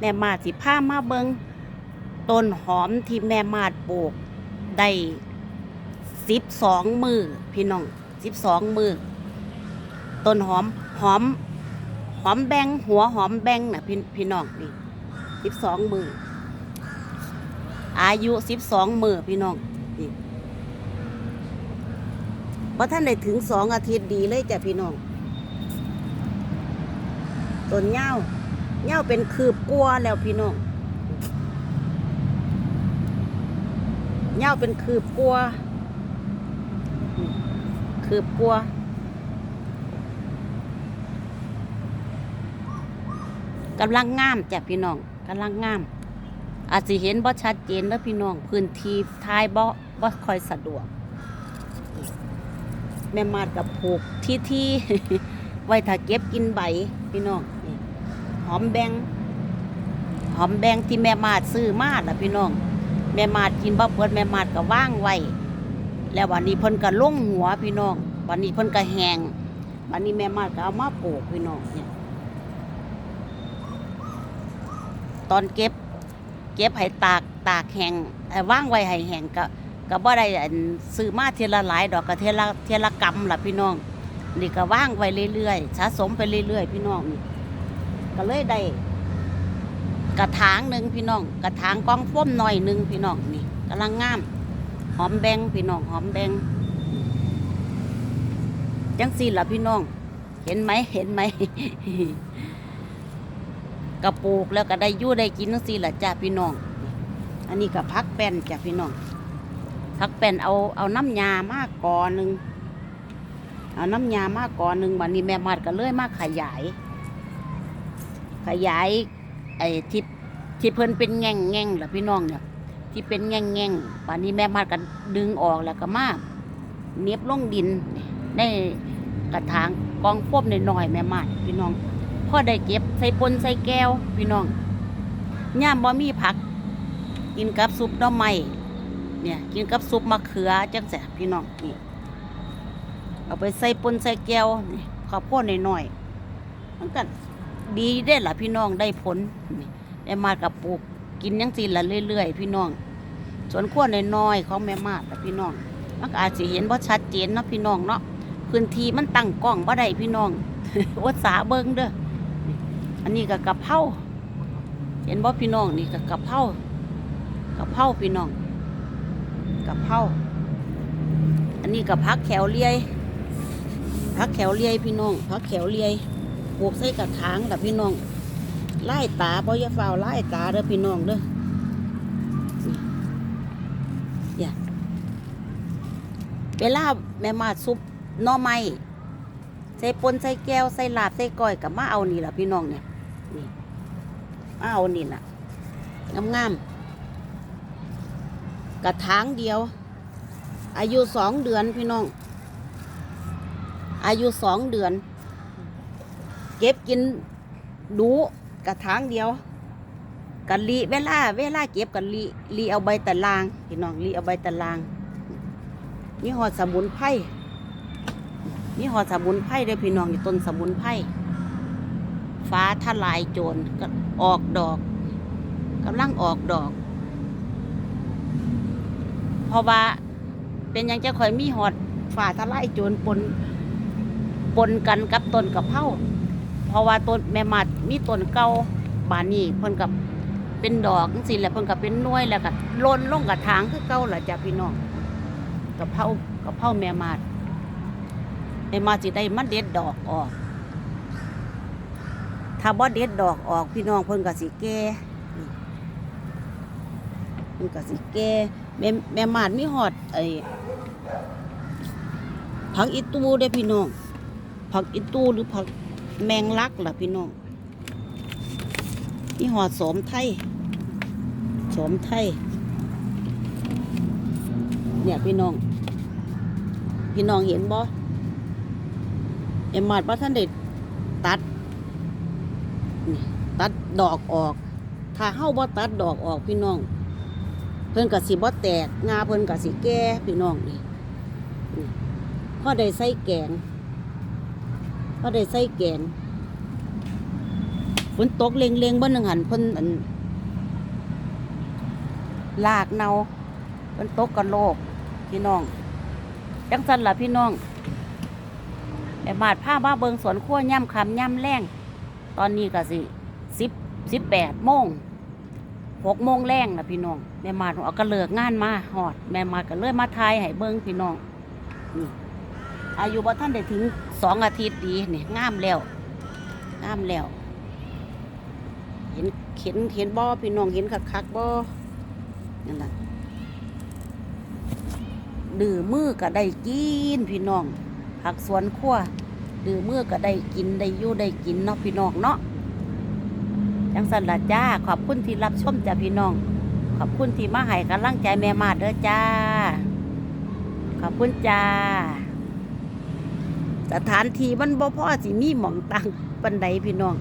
แม่มาดสิพามาเบิงต้นหอมที่แม่มาดปลูกได้สิบสองมือพี่น้องสิบสองมือต้นหอมหอม หอมแบงหัวหอมแบงนะพี่พี่น้องนี่สิบสองมืออายุสิบสองมือพี่น้องนี่พอท่านได้ถึงสองอาทิตย์ดีเลยจ้ะพี่น้องต้นเหย้า เหย้าเป็นคืบกลัวแล้วพี่น้องเหย้าเป็นคืบกลัวคืบกลัวกำลังงามจ้ะพี่น้องกำลังงาม อาจสิเห็นบ่ชัดเจนแล้วพี่น้องพื้นที่ท้ายบ่บ่ค่อยสะดวก แม่มาดกับผูกที่ที่ไว้ถ้าเก็บกินใบพี่น้อง หอมแบงหอมแบงที่แม่มาดซื้อมาดล่ะพี่น้อง แม่มาดกินบ่เปิดแม่มาดก็ว่างไว้แล้ววันนี้เพิ่นก็ลงหัวพี่น้อง วันนี้เพิ่นก็แหงวันนี้แม่มาดก็เอามาปลูกพี่น้องเนี่ยตอนเก็บ เก็บให้ตากตากแหงเอ่อว่างไว้ให้แหงก็ก็บ่ได้อันซื้อมาเทละหลายดอกก็เทละเทละกำล่ะพี่น้อง นี่ก็ว่างไว้เรื่อยๆสะสมไปเรื่อยๆ พี่น้องนี่ ก็เลยได้กระถางหนึ่งพี่น้อง กระถางกองฟ้มหน่อยหนึ่งพี่น้องนี่กำลังงาม หอมแบงพี่น้องหอมแบงจังสี่ล่ะพี่น้อง เห็นไหมเห็นไหมกระปลูกแล้วก็ได้ยู่ได้กินจังซี่ล่ะจ้าพี่น้อง อันนี้ก็พักแป้นจ้ะพี่น้องพักแป้นเอาเอาน้ำยามากกอหนึ่งเอาน้ำยามากกอหนึ่งวันนี้แม่มาดก็เลยมากขยาย ขยายไอ้ที่ที่เพิ่นเป็นแง่งแง่งล่ะพี่น้องเนี่ย ที่เป็นแง่งแง่งวันนี้แม่มาดก็ดึงออกแล้วก็มาเนียบลงดินในกระถางกองพวบหน่อยๆแม่มาดพี่น้องพ่อได้เก็บใส่ปนใส่แก้วพี่น้องย่ามบ่มีผัก กินกับซุปน่อไม้เนี่ยกินกับซุปมะเขือจังแสพี่น้องนี่เอาไปใส่ปนใส่แก้วนี่ข้าวโพดหน่อยๆมันก็ ดีได้ล่ะพี่น้องได้ผลนี่แม่มากับปลูกกินยังสิละเรื่อยๆ พี่น้องสวนขั้วน้อยๆของแม่มาดล่ะพี่น้องมันก็อาจสิเห็นว่าชัดเจนเนาะพี่น้องเนาะพื้นที่มันตั้งกล้องบ่ได้พี่น้องวัดสาเบิ้งเด้ออันนี้ก็กะเพราเห็นบ่พี่น้องนี่ก็กะเพรากะเพราพี่น้องกะเพราอันนี้ก็พักแขวเลียพักแขวเลียพี่น้องพักแขวเลีย ปลูกใส่กระถางแต่พี่น้องไล่ตาบ่อยาฝ้าวไล่ตาเด้อพี่น้องเด้ออย่าเวลาแม่มาซุปน่อไม้ใส่ปนใส่แก้วใส่ลาบใส่ก้อยกับมาเอานี่ล่ะพี่น้องเนี่ยนี่มาเอานี่ล่ะงามงามๆกระถางเดียว อายุสองเดือนพี่น้อง อายุสองเดือน เก็บกินดูกระถางเดียวกันลีเวลา เวลาเก็บกันลีลีเอาใบตะลางพี่น้องลีเอาใบตะลางนี่หอดสมุนไพรนี่หอดสมุนไพรเด้พี่น้องนี่ต้นสมุนไพรฟ้าทลายโจรก็ออกดอกกำลังออกดอก เพราะว่าเป็นยังจะคอยมีหอดฟ้าทลายโจรปนปนกันกับต้นกะเพรา เพราะว่าต้นแม่มัดมีต้นเก่าบานนี้เพิ่นกับเป็นดอกจังซี่แหละเพิ่นกับเป็นน่วยแล้วก็ล่นลงกระถางคือเก่าล่ะจ้ะพี่น้องกะเพรากะเพราแม่มัดไอ้มาสิได้มันเด็ดดอกออก ถ้าบ่เด็ดดอกออก พี่น้องเพิ่นก็สิแก่เพิ่นก็สิแก่แม่แม่มาดมีฮอดไอ้ผักอีตูเด้พี่น้องผักอีตูหรือผัก แมงลักล่ะพี่น้องมีฮอดสมไทยสมไทย เนี่ยพี่น้อง พี่น้องเห็นบ่เอ็มมาดว่าท่านเด็ดตัดนี่ตัดดอกออก ถ้าเฮาบ่ตัดดอกออกพี่น้อง เพิ่นก็สิบ่แตก งาเพิ่นก็สิแก่พี่น้องนี่นี่พอได้ใส่แกง พอได้ใส่แกงฝนตกเล็งเล็งบ่หนึ่งหันเพิ่นอันลากเนาเพิ่นตกกันโลก พี่น้อง จังสันล่ะพี่น้องแม่บาดผ้าบ้าเบิงสวนขั้วย่ำคำย่ำแรงตอนนี้ก็สิสิบสิบแปดโมงหกโมงแรงนะพี่น้องแม่มาดเอากระเลิกงานมาหอด แม่มาก็เลยมาทายให้เบิงพี่น้องนี่อายุบ่ท่านได้ถึง สองอาทิตย์ดีนี่งามแล้วงามแล้ว เห็นเห็นเห็นบ่อพี่น้องเห็นคักคักบ่อนั่นแหละดื้อมือก็ได้กินพี่น้องผักสวนครัวดื้อมือก็ได้กินได้ยู่ได้กินเนาะพี่น้องเนาะจังสันละจ้าขอบคุณที่รับชมจ้าพี่น้อง ขอบคุณที่มาให้กำลังใจแม่มาเด้อจ้า ขอบคุณจ้า สถานที่มันบ่พอสิมีหม่องตังปันใดพี่น้อง